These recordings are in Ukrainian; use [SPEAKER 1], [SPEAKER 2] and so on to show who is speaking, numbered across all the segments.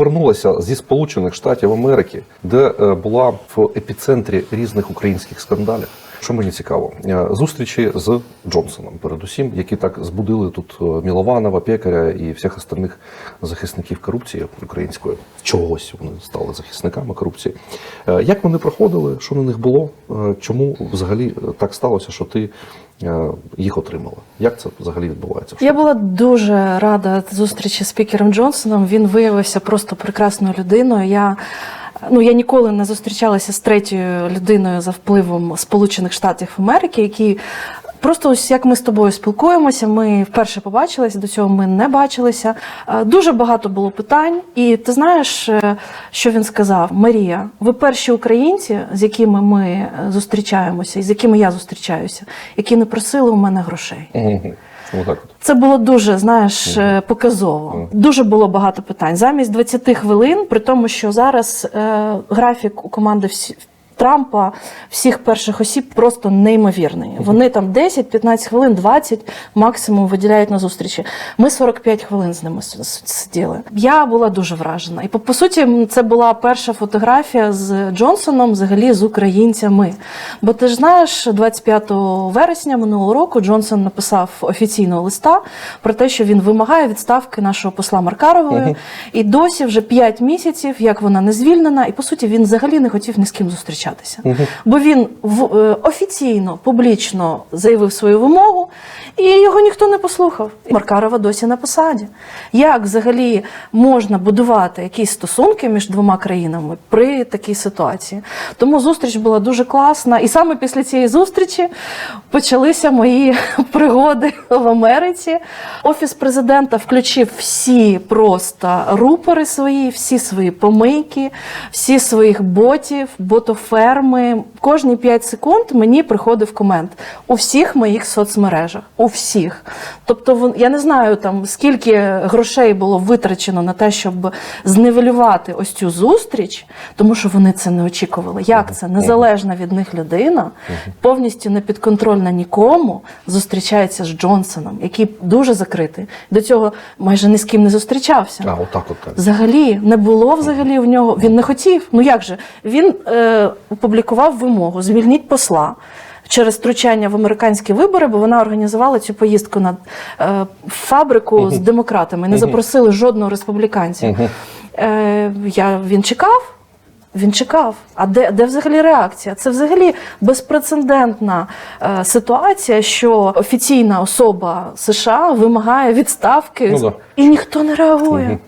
[SPEAKER 1] повернулася зі Сполучених Штатів Америки, де е, була в епіцентрі різних українських скандалів. Що мені цікаво, е, зустрічі з Джонсоном, передусім, які так збудили тут е, Мілованова, Пекаря і всіх остальних захисників корупції української. Чогось вони стали захисниками корупції. Як вони проходили? Що на них було? Чому взагалі так сталося, що ти їх отримала? Як це взагалі відбувається?
[SPEAKER 2] Я була дуже рада зустрічі з спікером Джонсоном. Він виявився просто прекрасною людиною. Я ну я ніколи не зустрічалася з третьою людиною за впливом Сполучених Штатів Америки, які Просто ось як ми з тобою спілкуємося, ми вперше побачилися, до цього ми не бачилися. Е, Дуже багато було питань, і ти знаєш, е, що він сказав? Марія, ви перші українці, з якими ми е, зустрічаємося, і з якими я зустрічаюся, які не просили у мене грошей.
[SPEAKER 1] Мгм.
[SPEAKER 2] Це було дуже, знаєш, показово. Дуже було багато питань. Замість 20 хвилин, при тому, що зараз е, графік у команди всі. Трампа всіх перших осіб просто неймовірний. Вони там 10, 15 хвилин, 20 максимум виділяють на зустрічі. Ми 45 хвилин з ними сиділи. Я була дуже вражена. І по, по суті, це була перша фотографія з Джонсоном, взагалі з українцями. Бо ти ж знаєш, 25 вересня минулого року Джонсон написав офіційного листа про те, що він вимагає відставки нашого посла Маркарової. І досі вже 5 місяців, як вона не звільнена, і по суті він взагалі не хотів ні з ким зустрічатися. Бо він в, е, офіційно, публічно заявив свою вимогу, і його ніхто не послухав. Маркарова досі на посаді. Як взагалі можна будувати якісь стосунки між двома країнами при такій ситуації? Тому зустріч була дуже класна. І саме після цієї зустрічі почалися мої пригоди в Америці. Офіс президента включив всі просто рупори свої, всі свої помийки, всі своїх ботів, ботоферми. Кожні 5 секунд мені приходив комент у всіх моїх соцмережах. У всіх. Тобто, я не знаю там скільки грошей було витрачено на те, щоб зневелювати ось цю зустріч, тому що вони це не очікували. Як це незалежна від них людина, повністю не підконтрольна нікому, зустрічається з Джонсоном, який дуже закритий. До цього майже ні з ким не зустрічався.
[SPEAKER 1] А, отак от так.
[SPEAKER 2] Взагалі не було взагалі в нього. Він не хотів. Ну як же? Він е, опублікував вимогу звільніть посла. Через втручання в американські вибори, бо вона організувала цю поїздку на е, фабрику з демократами. Не запросили жодного республіканця. Е, я, він чекав. Він чекав. А де, де взагалі реакція? Це взагалі безпрецедентна е, ситуація, що офіційна особа США вимагає відставки,
[SPEAKER 1] Ну да.
[SPEAKER 2] і ніхто не реагує.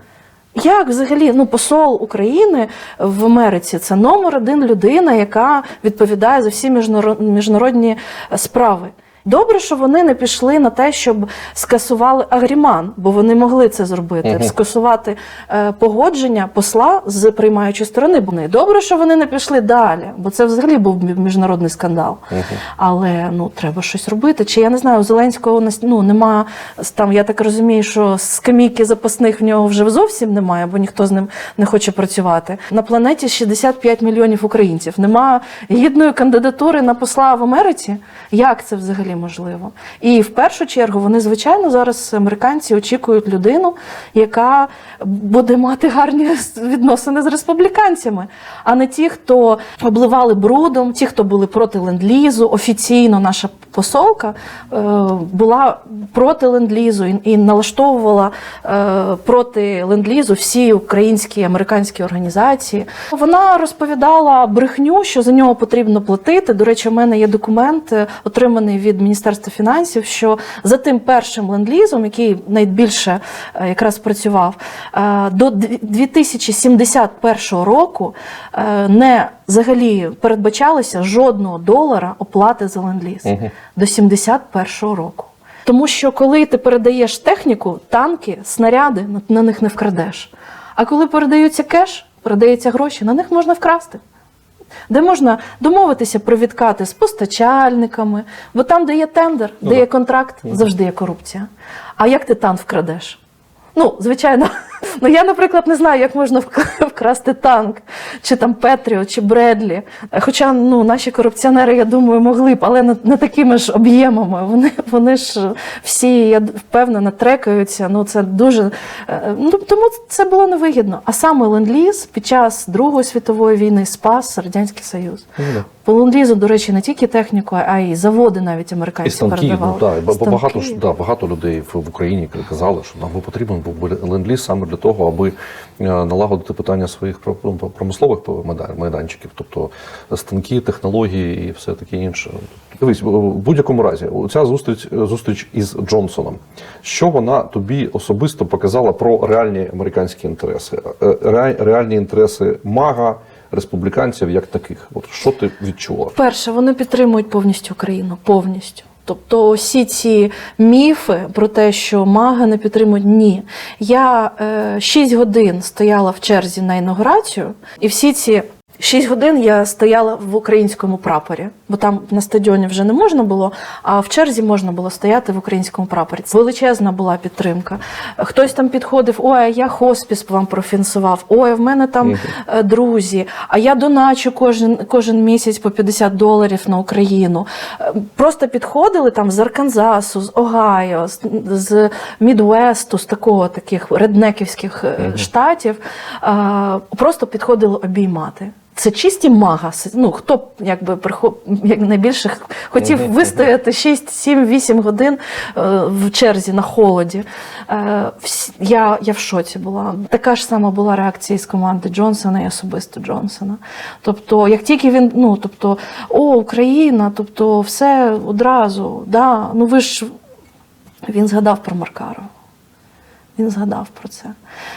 [SPEAKER 2] Як взагалі ну посол України в Америці це номер один людина, яка відповідає за всі міжнаро- міжнародні справи. Добре, що вони не пішли на те, щоб скасували агріман, бо вони могли це зробити, скасувати е, погодження посла з приймаючої сторони. Бо не добре, що вони не пішли далі, бо це взагалі був міжнародний скандал. Але ну треба щось робити. Чи я не знаю, у Зеленського нас- ну нема там. Я так розумію, що скамійки запасних в нього вже зовсім немає, бо ніхто з ним не хоче працювати. На планеті 65 мільйонів українців. Нема гідної кандидатури на посла в Америці. Як це взагалі можливо? І в першу чергу вони, звичайно, зараз американці очікують людину, яка буде мати гарні відносини з республіканцями, а не ті, хто обливали брудом, ті, хто були проти ленд-лізу. Офіційно наша посолка е, була проти ленд-лізу і, налаштовувала е, проти ленд-лізу всі українські американські організації. Вона розповідала брехню, що за нього потрібно платити. До речі, у мене є документ, е, отриманий від Міністерства фінансів, що за тим першим ленд-лізом, який найбільше е, якраз працював, е, до 2071 року е, не взагалі передбачалося жодного долара оплати за ленд-ліз до 71 року. Тому що коли ти передаєш техніку, танки, снаряди, на- на них не вкрадеш. А коли передаються кеш, передаються гроші, на них можна вкрасти. Де можна домовитися про відкати з постачальниками, бо там, де є тендер,
[SPEAKER 1] Ну
[SPEAKER 2] де
[SPEAKER 1] так.
[SPEAKER 2] є контракт, завжди є корупція. А як ти танк вкрадеш? Ну, звичайно, Ну я, наприклад, не знаю, як можна вкрасти танк, чи там Петріо, чи Бредлі. Хоча ну, наші корупціонери, я думаю, могли б, але не, не такими ж об'ємами. Вони, вони ж всі, я впевнена, трекаються. Ну це дуже е, ну тому це було невигідно. А саме ленд-ліз під час Другої світової війни спас радянський Союз.
[SPEAKER 1] Ну.
[SPEAKER 2] По ленд-лізу, до речі, не тільки техніку, а й заводи навіть
[SPEAKER 1] І
[SPEAKER 2] американці
[SPEAKER 1] станки, ну,
[SPEAKER 2] передавали.
[SPEAKER 1] да, і ба- багато ж да, багато людей в, в Україні казали, що нам потрібен був ленд-ліз саме для того, аби е, налагодити питання своїх про- про- промислових майдан- майданчиків, тобто станки, технології і все таке інше. Дивись, в будь-якому разі, ця зустріч зустріч із Джонсоном. Що вона тобі особисто показала про реальні американські інтереси, Е, реальні інтереси мага, республіканців як таких? От що ти відчула?
[SPEAKER 2] Перше, вони підтримують повністю Україну, повністю. Тобто всі ці міфи про те, що маги не підтримують, ні. Я е, 6 годин стояла в черзі на інаугурацію, і всі ці 6 годин я стояла в українському прапорі, бо там на стадіоні вже не можна було, а в черзі можна було стояти в українському прапорі. Це величезна була підтримка. Хтось там підходив: ой, я хоспіс вам профінансував, ой, в мене там е, друзі, а я доначу кожен, кожен місяць по 50 доларів на Україну. Е, Просто підходили там з Арканзасу, з Огайо, з, з Мідвесту, з такого таких реднеківських е, штатів. Просто підходили обіймати. Це чисті магаси. Ну хто б якби прихо- як найбільше хотів
[SPEAKER 1] Мгм,
[SPEAKER 2] вистояти 6, 7, 8 годин е, в черзі на холоді. Е, я, я в шоці була. Така ж сама була реакція з команди Джонсона і особисто Джонсона. Тобто, як тільки він, ну тобто, о, Україна, тобто, все одразу, да, ну ви ж він згадав про Маркарова. Він згадав про це.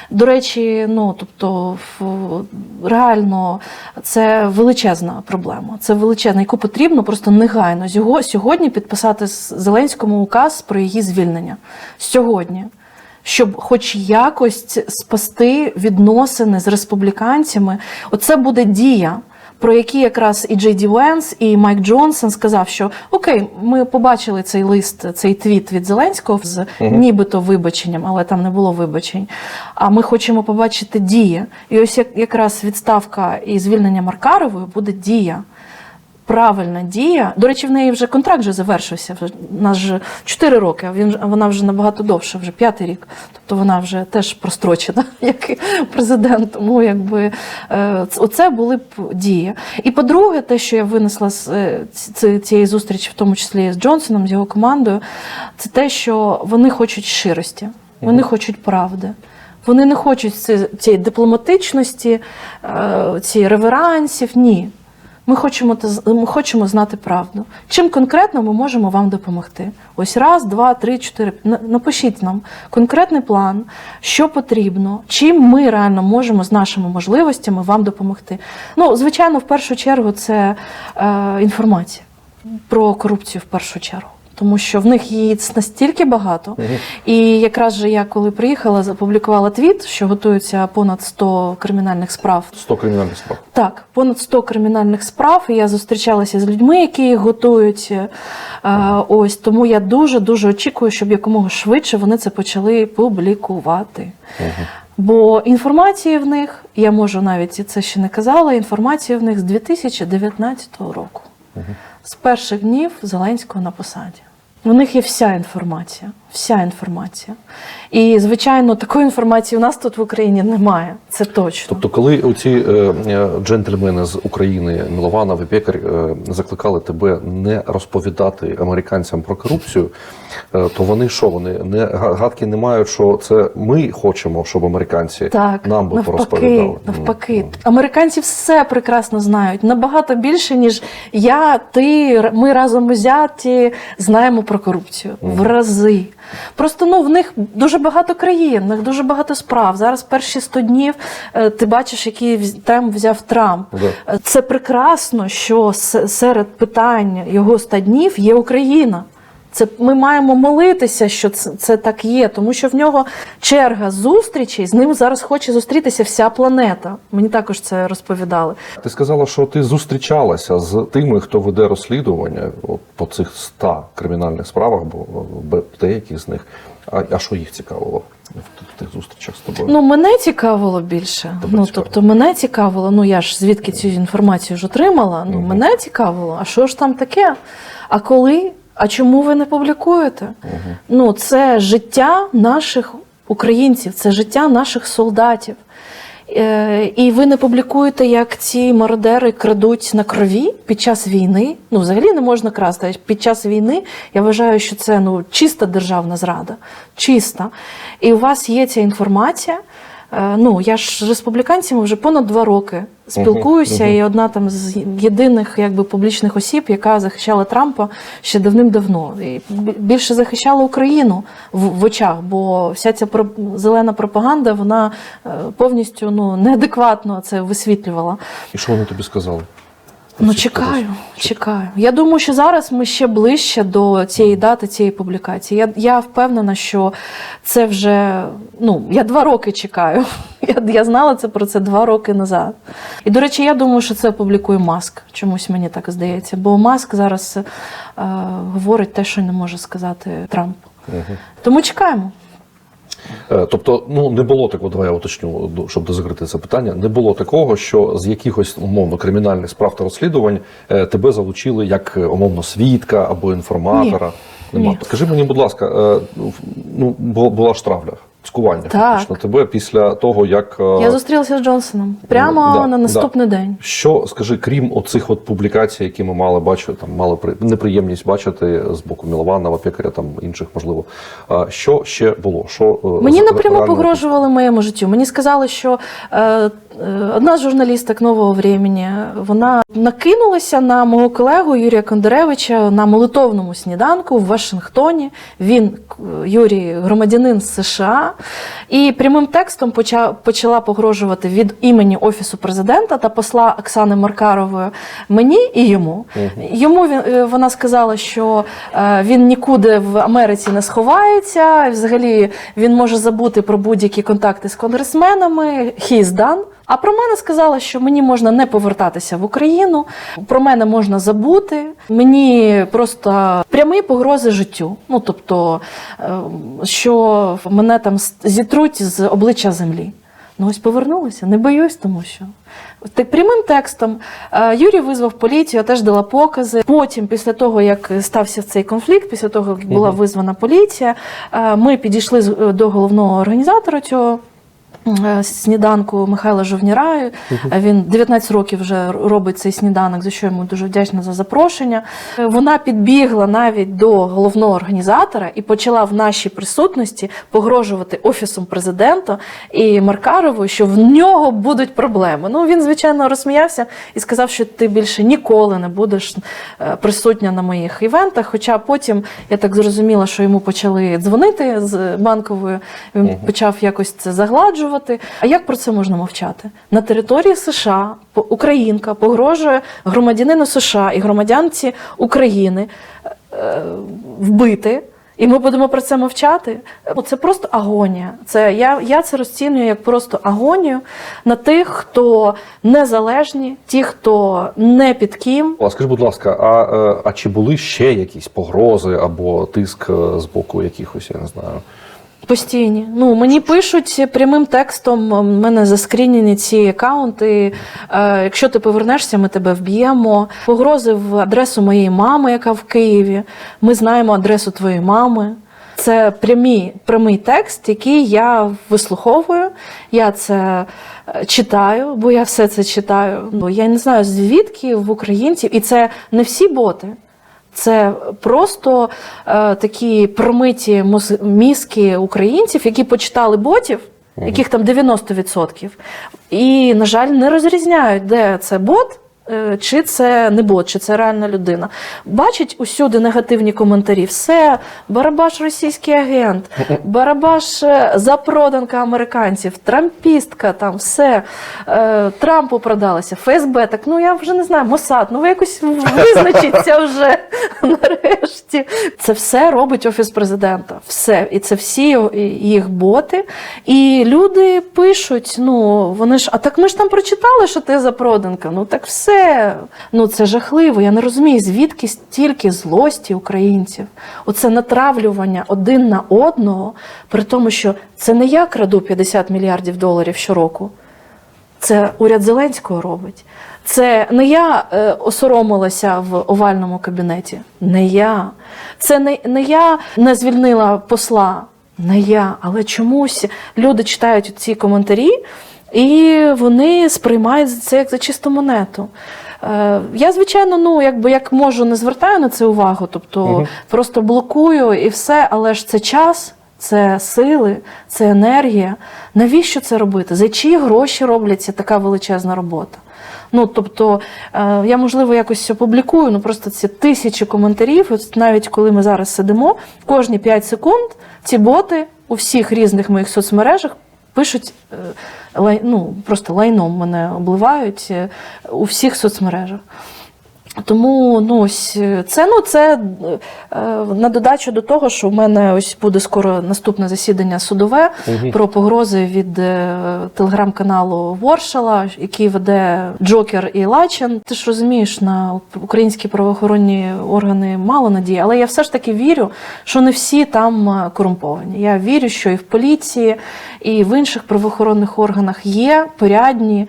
[SPEAKER 2] До речі, ну тобто, реально це величезна проблема. Це величезна, яку потрібно просто негайно сьогодні підписати Зеленському указ про її звільнення. Сьогодні. Щоб хоч якось спасти відносини з республіканцями, оце буде дія про які якраз і Джей Ді Венс, і Майк Джонсон сказав, що окей, ми побачили цей лист, цей твіт від Зеленського з нібито вибаченням, але там не було вибачень. А ми хочемо побачити дії. І ось як, якраз відставка і звільнення Маркарової буде дія. Правильна дія. До речі, в неї вже контракт вже завершився. Вже нас же 4 роки, а він вона вже набагато довше, вже п'ятий рік. Тобто вона вже теж прострочена, як і президент. Тому якби е, оце були б дії. І по-друге, те, що я винесла з е, ці- ці- цієї зустрічі, в тому числі з Джонсоном, з його командою, це те, що вони хочуть щирості, вони хочуть правди. Вони не хочуть ці- цієї дипломатичності, е, цієї реверансів. Ні. Ми хочемо, ми хочемо знати правду. Чим конкретно ми можемо вам допомогти? Ось раз, два, три, чотири. Напишіть нам конкретний план, що потрібно, чим ми реально можемо з нашими можливостями вам допомогти. Ну, звичайно, в першу чергу це е, інформація про корупцію в першу чергу. Тому що в них її настільки багато. І якраз же я, коли приїхала, запублікувала твіт, що готується понад 100 кримінальних справ
[SPEAKER 1] 100 кримінальних справ.
[SPEAKER 2] так, понад 100 кримінальних справ. І я зустрічалася з людьми, які їх готують. Е, ось тому я дуже дуже очікую, щоб якомога швидше вони це почали публікувати. Бо інформації в них, я можу навіть і це ще не казала. Інформація в них з 2019 року, з перших днів Зеленського на посаді. У них є вся інформація, вся інформація. І, звичайно, такої інформації у нас тут в Україні немає. Це точно.
[SPEAKER 1] Тобто, коли оці е, е, джентльмени з України, Мілованов і Пекар, е, закликали тебе не розповідати американцям про корупцію, е, то вони що? Вони не га- гадки не мають, що це ми хочемо, щоб американці
[SPEAKER 2] Так,
[SPEAKER 1] нам би
[SPEAKER 2] навпаки,
[SPEAKER 1] порозповідали.
[SPEAKER 2] навпаки.
[SPEAKER 1] Ну,
[SPEAKER 2] Американці все прекрасно знають. Набагато більше, ніж я, ти, ми разом взяті знаємо про корупцію. В рази. Просто ну, в них дуже багато країн, в них дуже багато справ. Зараз перші 100 днів е, ти бачиш, який темп взяв Трамп.
[SPEAKER 1] Да.
[SPEAKER 2] Е, Це прекрасно, що серед питань його 100 днів є Україна. Це ми маємо молитися, що це, це так є, тому що в нього черга зустрічей. З ним зараз хоче зустрітися вся планета. Мені також це розповідали.
[SPEAKER 1] Ти сказала, що ти зустрічалася з тими, хто веде розслідування от, по цих 100 кримінальних справах, бо деякі з них. А, а що їх цікавило? в, тих зустрічах з тобою?
[SPEAKER 2] Ну, мене цікавило більше.
[SPEAKER 1] Тебе
[SPEAKER 2] ну,
[SPEAKER 1] цікавило.
[SPEAKER 2] тобто, мене цікавило, ну я ж звідки цю інформацію ж отримала. Ну,
[SPEAKER 1] Мгм.
[SPEAKER 2] мене цікавило, а що ж там таке? А коли? А чому ви не публікуєте?
[SPEAKER 1] Мгм.
[SPEAKER 2] Ну, це життя наших українців, це життя наших солдатів. Е, І ви не публікуєте, як ці мародери крадуть на крові під час війни. Ну, взагалі не можна красти. Під час війни я вважаю, що це ну, чиста державна зрада. Чиста. І у вас є ця інформація. Е, Ну, я ж з республіканцями вже понад два роки спілкуюся,
[SPEAKER 1] мгм.
[SPEAKER 2] і одна там з єдиних якби публічних осіб, яка захищала Трампа ще давним-давно. І більше захищала Україну в, в очах, бо вся ця про- зелена пропаганда вона е, повністю ну, неадекватно це висвітлювала.
[SPEAKER 1] І що вони тобі сказали?
[SPEAKER 2] Ну, чекаю, чекаю. Я думаю, що зараз ми ще ближче до цієї дати, цієї публікації. Я, я впевнена, що це вже ну я два роки чекаю. Я, я знала це про це два роки назад. І до речі, я думаю, що це опублікує Маск. Чомусь мені так здається. Бо Маск зараз е, говорить те, що не може сказати Трамп.
[SPEAKER 1] Мгм.
[SPEAKER 2] Тому чекаємо.
[SPEAKER 1] Е, Тобто, ну не було такого, давай я уточню, щоб закрити це питання. Не було такого, що з якихось умовно кримінальних справ та розслідувань е, тебе залучили як е, умовно свідка або інформатора.
[SPEAKER 2] Ні.
[SPEAKER 1] Нема.
[SPEAKER 2] Ні.
[SPEAKER 1] Скажи мені, будь ласка, ну бу- була ж травля, цькування
[SPEAKER 2] Так.
[SPEAKER 1] фактично тебе після того, як е,
[SPEAKER 2] Я зустрілася з Джонсоном прямо
[SPEAKER 1] Ну, да,
[SPEAKER 2] на наступний день.
[SPEAKER 1] Що скажи, крім оцих от публікацій, які ми мали бачити, там мали при- неприємність бачити з боку Мілованова, пекаря, там інших можливо. Що ще було? Що е,
[SPEAKER 2] Мені напряму погрожували моєму життю. Мені сказали, що е, е, одна з журналісток нового времени вона накинулася на мого колегу Юрія Кондоревича на молитовному сніданку в Вашингтоні. Він к- Юрій, громадянин США, і прямим текстом поча, почала погрожувати від імені офісу президента та посла Оксани Маркарової мені і йому. Йому він, е, вона сказала, що е, він нікуди в Америці не сховається. Взагалі він може забути про будь-які контакти з конгресменами. He's done. А про мене сказала, що мені можна не повертатися в Україну, про мене можна забути. Мені просто прямі погрози життю. Ну тобто, е, що мене там зітруть з обличчя землі. Ну ось повернулася, не боюсь, тому що так прямим текстом е, Юрій визвав поліцію, я теж дала покази. Потім, після того, як стався цей конфлікт, після того, як була визвана поліція, е, ми підійшли до головного організатора цього. Е, Сніданку Михайла Жовніра. Е, Він 19 років вже робить цей сніданок, за що йому дуже вдячна за запрошення. Е, Вона підбігла навіть до головного організатора і почала в нашій присутності погрожувати офісом президента і Маркарову, що в нього будуть проблеми. Ну він звичайно розсміявся і сказав, що ти більше ніколи не будеш присутня на моїх івентах. Хоча потім я так зрозуміла, що йому почали дзвонити з банковою. Він почав якось це загладжувати. А як про це можна мовчати? На території США Українка погрожує громадянину США і громадянці України е, вбити. І ми будемо про це мовчати. Ну, Це просто агонія. Це я, я це розцінюю як просто агонію на тих, хто незалежні, ті, хто не під ким.
[SPEAKER 1] А скажи, будь ласка, а, е, а чи були ще якісь погрози або тиск е, з боку якихось, я не знаю.
[SPEAKER 2] Постійні. Ну мені пишуть прямим текстом. У мене заскрінені ці акаунти. Е, якщо ти повернешся, ми тебе вб'ємо. Погрози в адресу моєї мами, яка в Києві. Ми знаємо адресу твоєї мами. Це прямі, прямий текст, який я вислуховую. Я це е, читаю, бо я все це читаю. Ну, Я не знаю, звідки в українців, і це не всі боти. Це просто е, такі промиті мізки українців, які почитали ботів, яких там 90%, і, на жаль, не розрізняють, де це бот. Е, Чи це не бот, чи це реальна людина. Бачить усюди негативні коментарі. Все, Барабаш російський агент, Барабаш е, запроданка американців, трампістка, там все. Е, Трампу продалася, ФСБ, так ну я вже не знаю, Мосад, ну ви якось визначіться вже нарешті. Це все робить офіс президента. Все. І це всі їх боти. І люди пишуть: ну вони ж, а так ми ж там прочитали, що ти запроданка. Ну так все. Це, ну, це жахливо. Я не розумію, звідки стільки злості українців. Оце натравлювання один на одного, при тому, що це не я краду 50 мільярдів доларів щороку. Це уряд Зеленського робить. Це не я е, осоромилася в овальному кабінеті. Не я. Це не, не я не звільнила посла. Не я. Але чомусь люди читають ці коментарі, і вони сприймають це як за чисту монету. Е, Я, звичайно, ну якби як можу, не звертаю на це увагу, тобто
[SPEAKER 1] Мгм.
[SPEAKER 2] просто блокую і все, але ж це час. Це сили, це енергія. Навіщо це робити? За чиї гроші робляться така величезна робота? Ну тобто, е, я можливо якось опублікую, ну просто ці тисячі коментарів. От навіть коли ми зараз сидимо, кожні 5 секунд ці боти у всіх різних моїх соцмережах пишуть е, ну, просто лайном мене обливають е, у всіх соцмережах. Тому ну, ось е, це, ну, це е, на додачу до того, що в мене ось буде скоро наступне засідання судове
[SPEAKER 1] Мгм.
[SPEAKER 2] про погрози від е, телеграм-каналу Воршала, який веде Джокер і Лачин. Ти ж розумієш, на українські правоохоронні органи мало надії, але я все ж таки вірю, що не всі там корумповані. Я вірю, що і в поліції, і в інших правоохоронних органах є порядні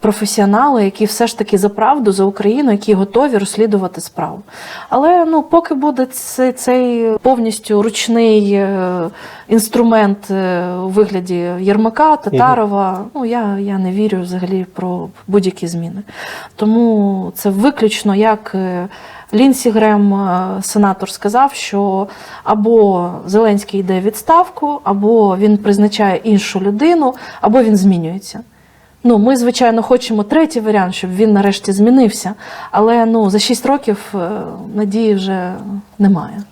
[SPEAKER 2] професіонали, які все ж таки за правду, за Україну, які готові розслідувати справу. Але ну, поки буде цей, цей повністю ручний е, інструмент е, у вигляді Єрмака, Татарова, ну я, я не вірю взагалі про будь-які зміни. Тому це виключно як. е, Лінсі Грем, е, сенатор, сказав, що або Зеленський йде відставку, або він призначає іншу людину, або він змінюється. Ну, ми, звичайно, хочемо третій варіант, щоб він нарешті змінився. Але ну, за 6 років е, надії вже немає.